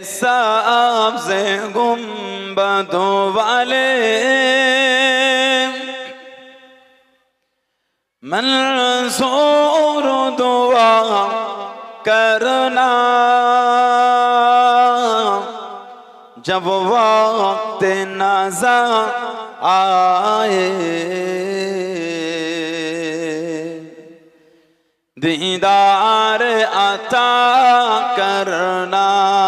سبز گنبدوں والے منصور دعا کرنا۔ جب وقت نظر آئے۔ دیدار عطا کرنا۔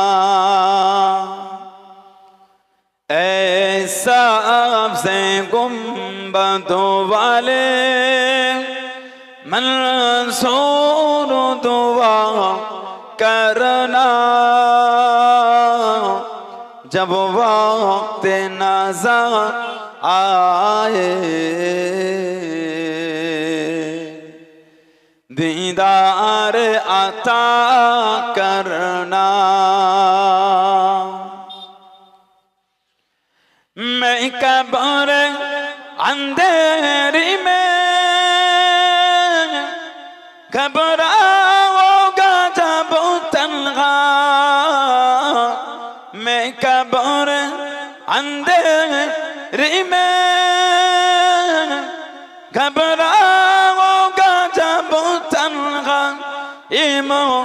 ایسا سے گنبدوں والے منصور دعا کرنا۔ جب وقت نظر آئے دیدار عطا کرنا۔ الدار عن دار من كبرى وقتب تنغى من كبر عن دار من كبرى وقتب تنغى إمو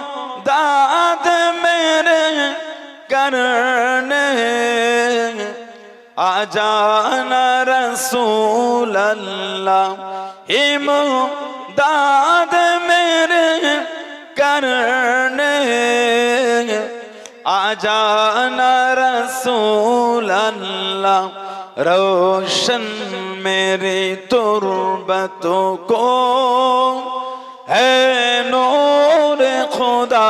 آ جانا رسول اللہ امداد میرے کرنے آ جانا رسول اللہ روشن میری تربتوں کو ہے نور خدا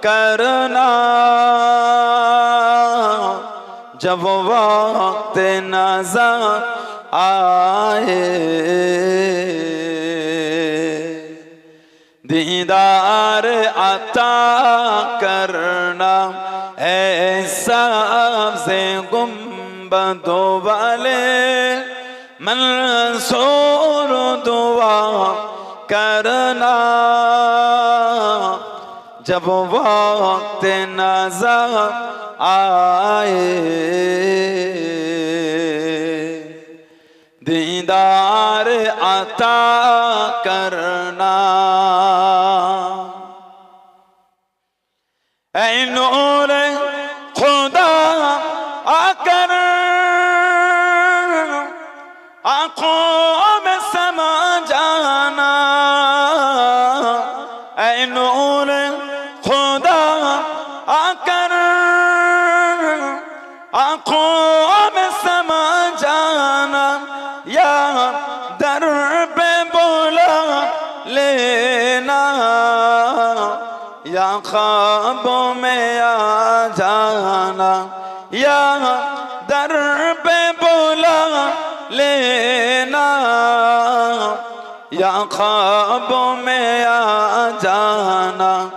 کرنا جب وقت نظر آئے۔ دیدار عطا کرنا ایسا سے گنبدوں والے منصور دعا کرنا۔ جب وقت نظر آئے دیدار عطا کرنا۔ اے نور آنکھوں میں سما جانا، یا در پہ بولا لینا۔ یا خوابوں میں آ جانا، یا در پہ بولا لینا۔ یا خوابوں میں آ جانا،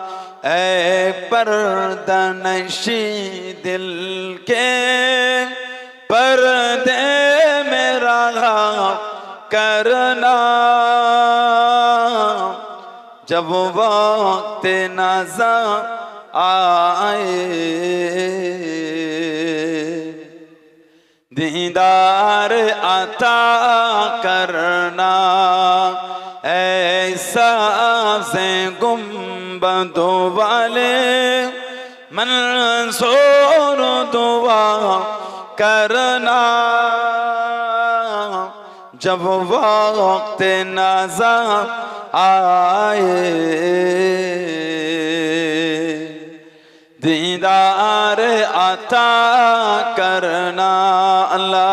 اے پردنشی دل کے پردے میرا کرنا۔ جب وقت نظر آئے، دیدار عطا کرنا۔ ایسا سے گنبدوں والے منصور دعا کرنا۔ جب وقت نظر آئے دیدار عطا کرنا۔ اللہ